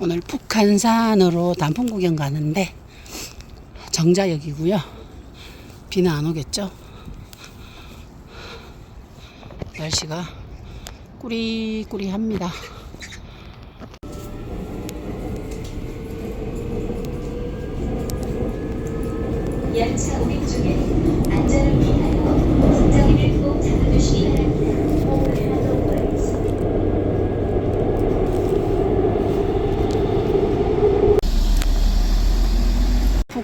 오늘 북한산으로 단풍 구경 가는데 정자역이고요. 비는 안 오겠죠? 날씨가 꾸리꾸리합니다. 열차 5 0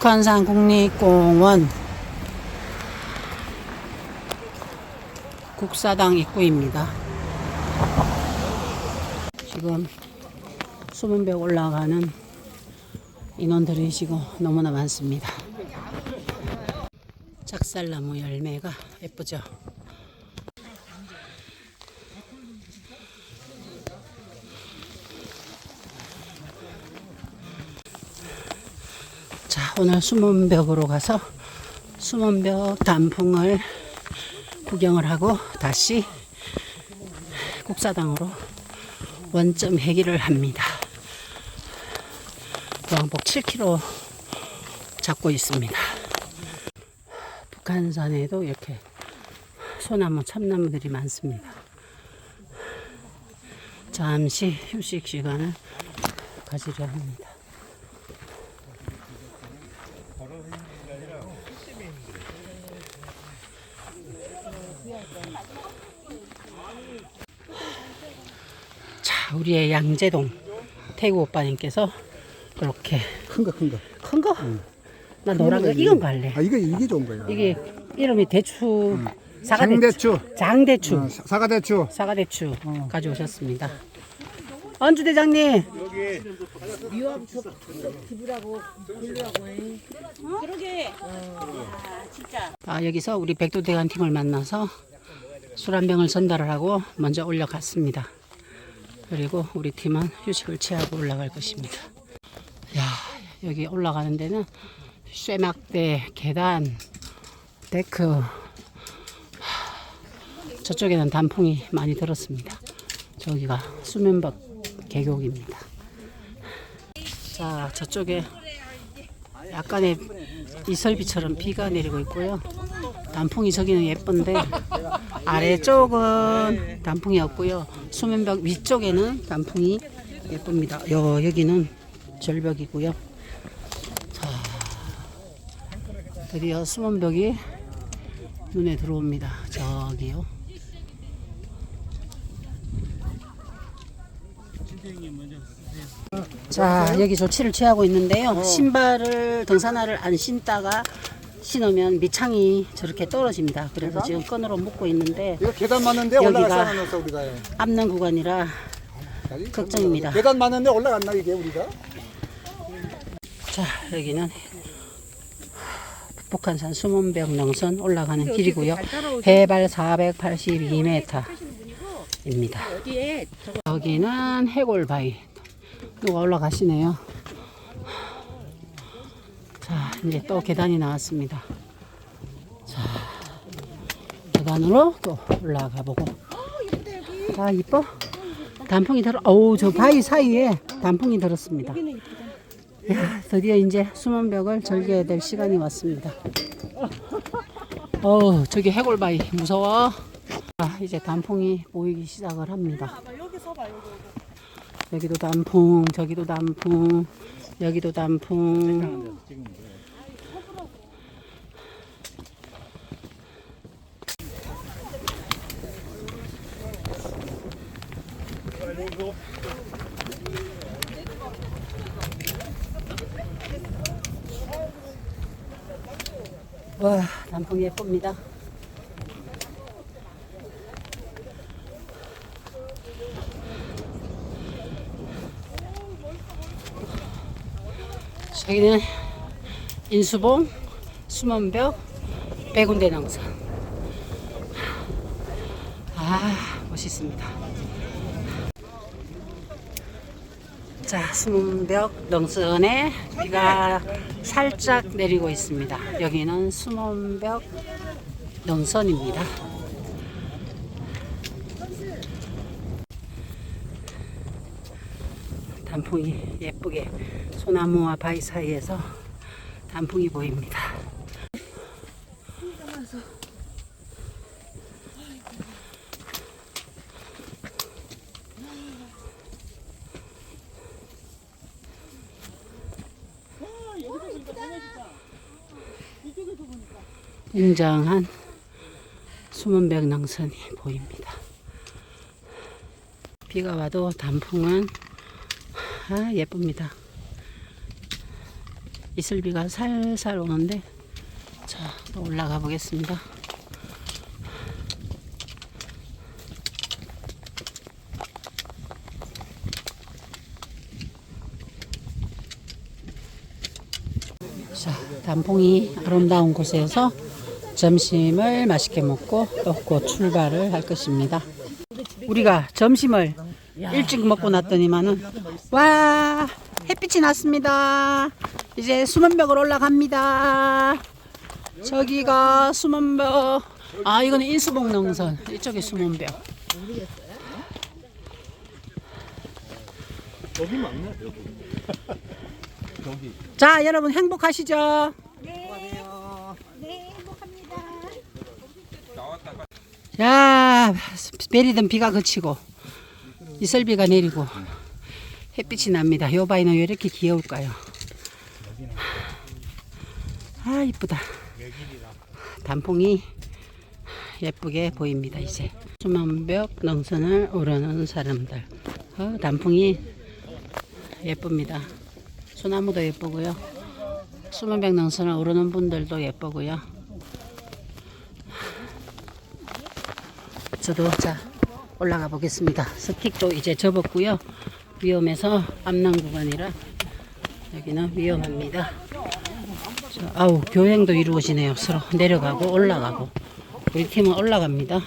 북한산 국립공원 국사당 입구입니다. 지금 수문벽 올라가는 인원들이 지금 너무나 많습니다. 작살나무 열매가 예쁘죠? 자, 오늘 수문벽으로 가서 수문벽 단풍을 구경을 하고 다시 국사당으로 원점 회기를 합니다. 왕복 7km 잡고 있습니다. 북한산에도 이렇게 소나무, 참나무들이 많습니다. 잠시 휴식 시간을 가지려 합니다. 자, 우리의 양재동 태구 오빠님께서 그렇게 큰 거, 큰 거. 큰 거? 나 노란 거 이건 갈래. 아, 이게, 이게 좋은 거야. 이게 이름이 대추 사과대추. 장대추. 장대추. 어, 사- 사과 대추. 사과 대추 가져오셨습니다. 안주 대장님. 아, 여기서 우리 백두대간 팀을 만나서 술 한 병을 전달을 하고 먼저 올라갔습니다. 그리고 우리 팀은 휴식을 취하고 올라갈 것입니다. 야, 여기 올라가는 데는 쇠막대, 계단, 데크, 저쪽에는 단풍이 많이 들었습니다. 저기가 수면박 계곡입니다. 자, 저쪽에 약간의 이설비처럼 비가 내리고 있고요. 단풍이 저기는 예쁜데 아래쪽은 단풍이 없고요. 수면벽 위쪽에는 단풍이 예쁩니다. 여, 여기는 절벽이고요. 자, 드디어 수면벽이 눈에 들어옵니다. 저기요. 자, 여기 조치를 취하고 있는데요. 신발을 등산화를 안 신다가 신으면 밑창이 저렇게 떨어집니다. 그래서 지금 끈으로 묶고 있는데 이거 계단 올라갈 수 없어, 우리가. 앞는 구간이라 걱정입니다. 계단 맞는데 올라갔나, 이게 우리가? 자, 여기는 북한산 수문벽 능선 올라가는 길이고요. 해발 482m입니다. 여기는 해골바위. 누가 올라가시네요. 자, 이제 또 계단이 나왔습니다. 자, 계단으로 또 올라가 보고. 아, 이뻐? 단풍이 들어, 어우, 저 바위 사이에 단풍이 들었습니다. 야, 드디어 이제 수문벽을 절개해야 될 시간이 왔습니다. 어우, 저기 해골바위 무서워. 아, 이제 단풍이 보이기 시작을 합니다. 여기도 단풍, 저기도 단풍, 여기도 단풍. 와, 단풍 예쁩니다. 저기는 인수봉, 수문벽, 백운대 능선. 아, 멋있습니다. 자, 수문벽 능선에 비가 살짝 내리고 있습니다. 여기는 수문벽 능선입니다. 단풍이 예쁘게 소나무와 바위 사이에서 단풍이 보입니다. 웅장한 숨은 벽낭선이 보입니다. 비가 와도 단풍은 아 예쁩니다. 이슬비가 살살 오는데 자 또 올라가 보겠습니다. 자 단풍이 아름다운 곳에서 점심을 맛있게 먹고 또 곧 출발을 할 것입니다. 우리가 점심을 일찍 먹고 났더니만은 와 햇빛이 났습니다. 이제 수문벽을 올라갑니다. 저기가 수문벽. 아 이거는 인수봉 능선. 이쪽이 수문벽. 여기 맞네 여기. 자 여러분 행복하시죠? 자 내리던 비가 그치고 이슬비가 내리고 햇빛이 납니다. 요 바위는 왜 이렇게 귀여울까요? 아 이쁘다. 단풍이 예쁘게 보입니다. 이제 수만벽 능선을 오르는 사람들. 어, 단풍이 예쁩니다. 소나무도 예쁘고요. 수만벽 능선을 오르는 분들도 예쁘고요. 저도 자 올라가 보겠습니다. 스틱도 이제 접었고요. 위험해서 암남 구간이라 여기는 위험합니다. 자, 아우 교행도 이루어지네요. 서로 내려가고 올라가고 우리 팀은 올라갑니다.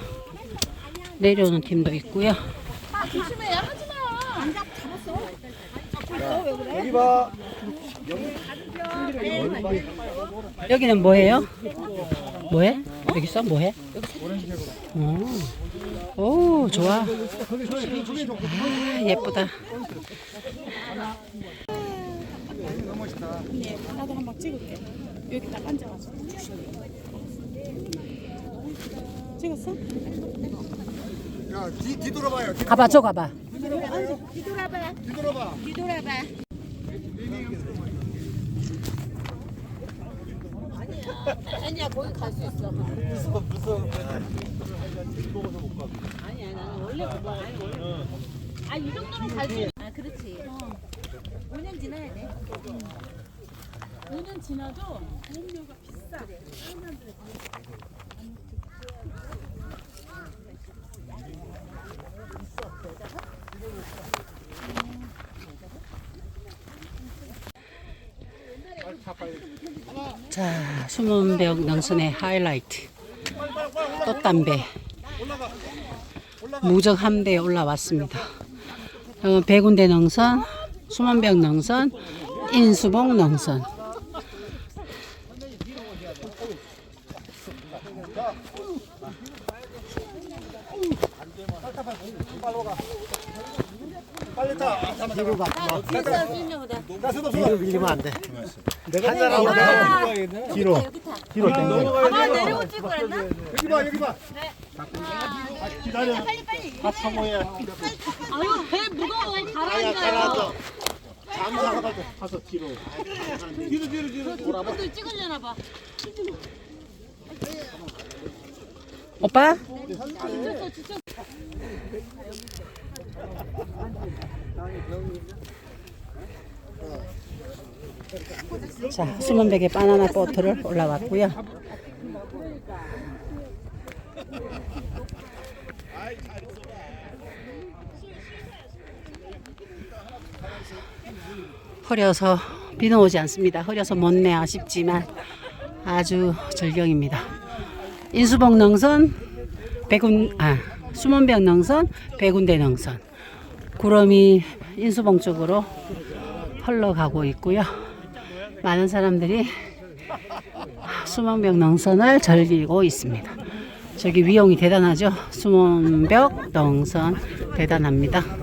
내려오는 팀도 있고요. 여기는 뭐예요? 뭐해? 여기서 뭐해? 오, 오 좋아. 아, 예쁘다. 나도 한번 찍을게. 여기 딱 앉아가지고. 찍었어? 야 뒤, 뒤돌아봐요. 뒤, 가봐, 저 가봐. 뒤돌아봐. 아니야, 거기 갈 수 있어. 무서워 무서워. 아니야, 나는 원래 뭐 아니 원래. 아, 이 정도는 갈 수. 있 아, 그렇지. 5년 지나야 돼. 5년 지나도 보험료가 비싸. 자, 수문벽 능선의 하이라이트. 꽃담배. 무적 함대에 올라왔습니다. 어, 백운대 능선, 수문벽 능선, 인수봉 능선. 빨리 타. 뒤로 가. 뒤로 밀리면 안 돼. 내가 한잔하고 뒤로. 뒤로 당겨. 아, 내려고 찍을 거랬나? 여기 봐 여기 봐. 아, 기다려. 빨리 빨리. 다 타모야. 아유, 배 무거워. 아야 가라앉아. 오빠? 자, 수문백의 바나나 보트를 올라왔고요. 흐려서 비는 오지 않습니다. 흐려서 못 내 아쉽지만 아주 절경입니다. 인수봉 능선, 백운 아 수문벽 능선, 백운대 능선. 구름이 인수봉 쪽으로 흘러가고 있고요. 많은 사람들이 수문벽 능선을 즐기고 있습니다. 저기 위용이 대단하죠. 수문벽 능선 대단합니다.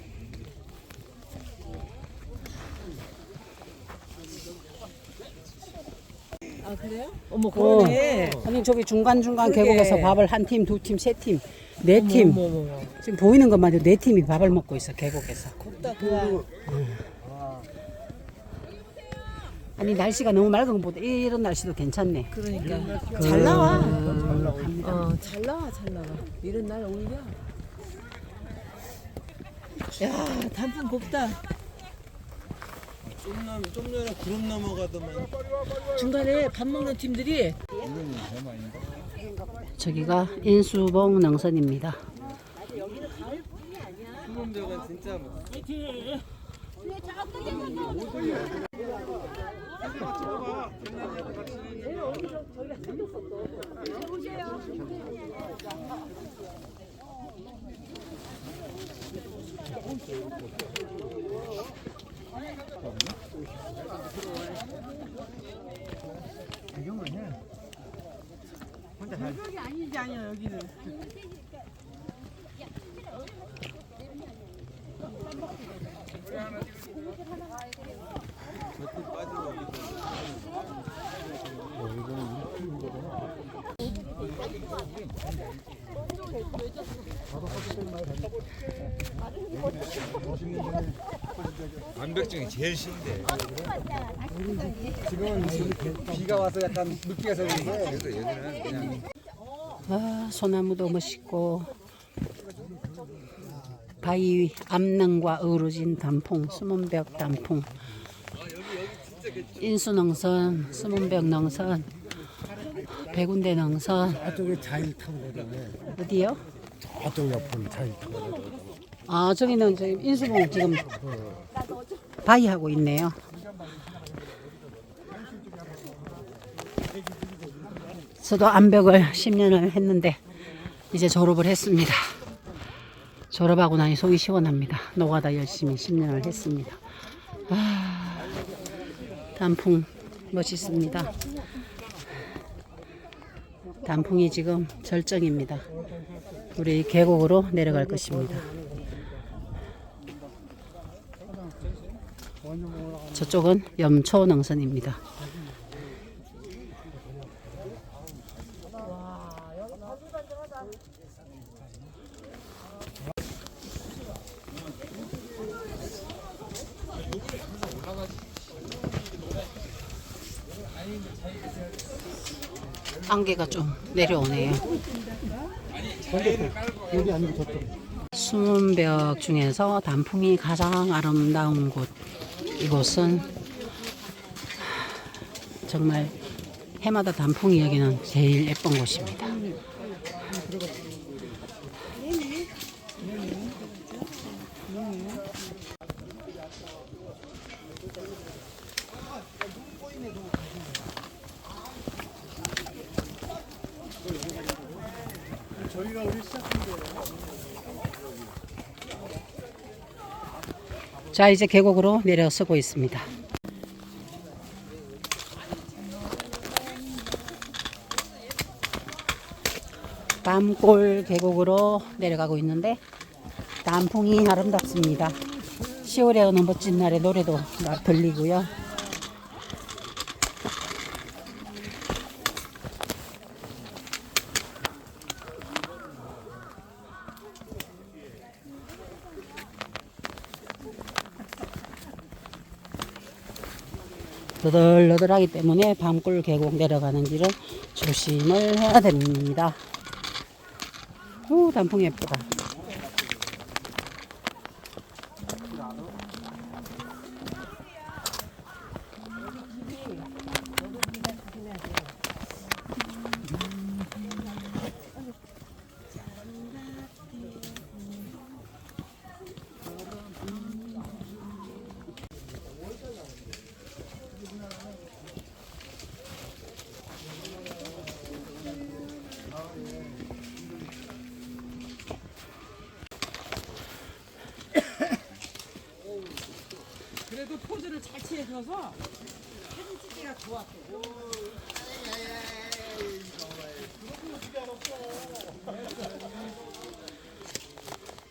머 어. 그러네. 아니 저기 중간 중간 그러게. 계곡에서 밥을 한 팀, 두 팀, 세 팀, 네 팀. 어머 어머 어머. 지금 보이는 것만 해도 네 팀이 밥을 먹고 있어 계곡에서. 곱다 좋아. 아니 날씨가 너무 맑은 것보다 이런 날씨도 괜찮네. 그러니까 그- 잘 나와. 합니다. 어, 잘 나와, 잘 나와. 이런 날 오히려. 야, 단풍 곱다. 좀 남, 좀 전에 구름 넘어가더만. 중간에 밥 먹는 팀들이 저기가 인수봉 능선입니다. 수문벽은 진짜 뭐. 여기 아니지 아니야 여기는. 완벽증이 제일 쉬운데 지금 비가 와서 약간 늦게 가서 그런데 그래서 얘들은 그냥 아, 소나무도 멋있고 바위 암릉과 어우러진 단풍, 수문벽 단풍, 인수능선, 수문벽 능선, 백운대 능선 저쪽에 자일 타고 가잖아요. 어디요? 저쪽 옆으로 자일 타고 가잖아요. 아 저기는 지금 인수봉 지금 바위 하고 있네요. 저도 암벽을 10년을 했는데 이제 졸업을 했습니다. 졸업하고 나니 속이 시원합니다. 노가다 열심히 10년을 했습니다. 아, 단풍 멋있습니다. 단풍이 지금 절정입니다. 우리 계곡으로 내려갈 것입니다. 저쪽은 염초 능선입니다. 안개가 좀 내려오네요. 수문벽 중에서 단풍이 가장 아름다운 곳 이곳은 정말 해마다 단풍이 여기는 제일 예쁜 곳입니다. 자 이제 계곡으로 내려서고 있습니다. 밤골 계곡으로 내려가고 있는데 단풍이 아름답습니다. 10월에 어느 멋진 날에 노래도 막 들리고요. 너덜너덜하기 때문에 밤골 계곡 내려가는 길은 조심을 해야 됩니다. 오, 단풍 예쁘다.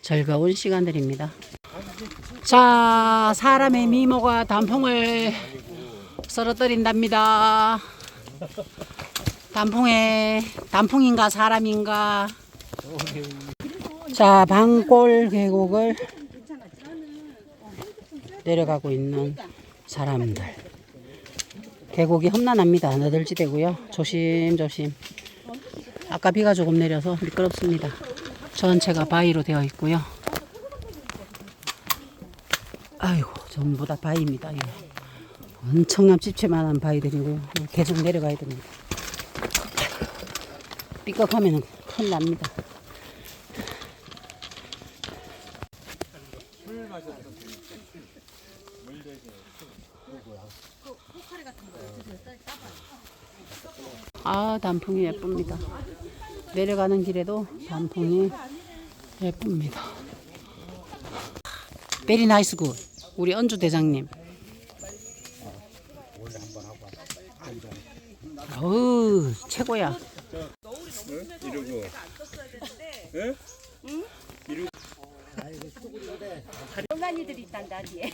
즐거운 시간들입니다. 자, 사람의 미모가 단풍을 썰어뜨린답니다. 단풍에 단풍인가 사람인가? 자, 방골 계곡을 내려가고 있는 사람들. 계곡이 험난합니다. 너들지대고요. 조심조심. 아까 비가 조금 내려서 미끄럽습니다. 전체가 바위로 되어 있고요. 아이고, 전부 다 바위입니다. 엄청난 찝찝만한 바위들이고요. 계속 내려가야 됩니다. 삐걱하면 큰일 납니다. 아, 단풍이 예쁩니다. 내려가는 길에도 단풍이 예쁩니다. 베리 나이스 굿. 우리 언주 대장님. 어우, 최고야. 이러고 논란이들이 있단다 뒤에.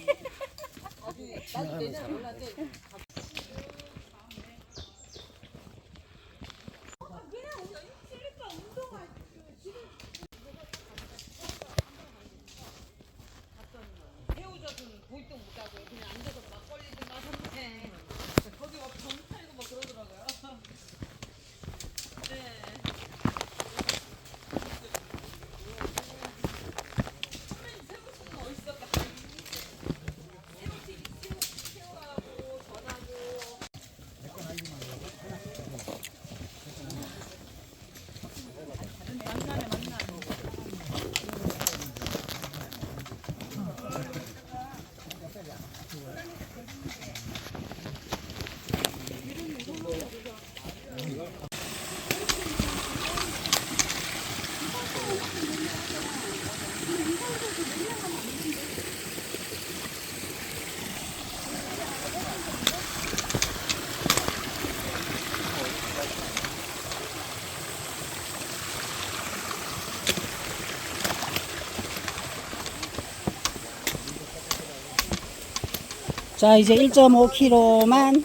자, 이제 1.5km만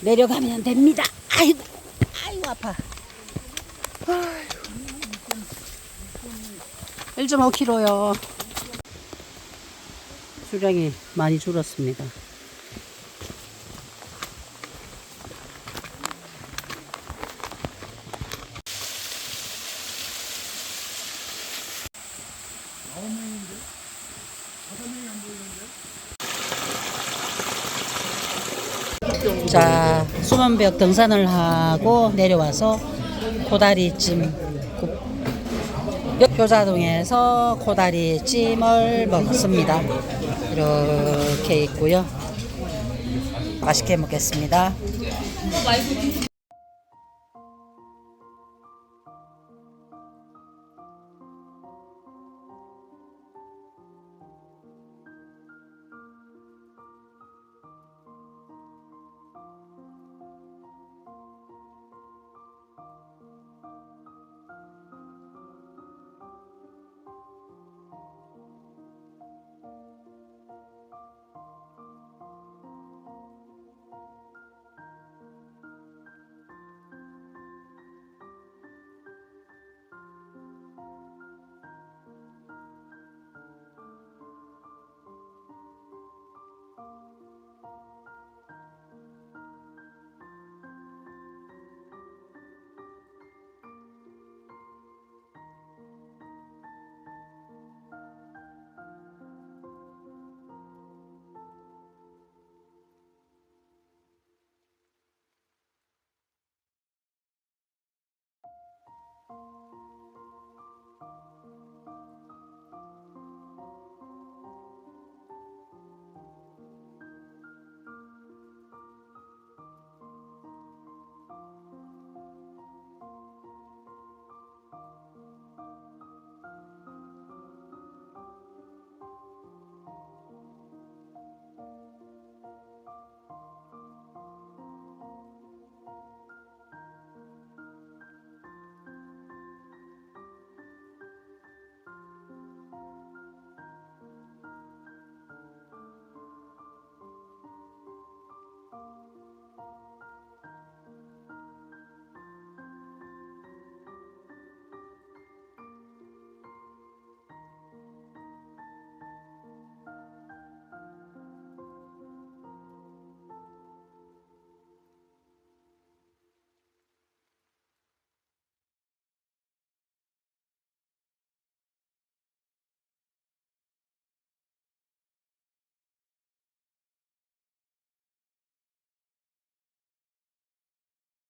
내려가면 됩니다. 아이고, 아이고, 아파. 1.5km요. 수량이 많이 줄었습니다. 자, 수만벽 등산을 하고 내려와서 코다리찜 국- 효자동에서 코다리찜을 먹습니다. 이렇게 있고요. 맛있게 먹겠습니다.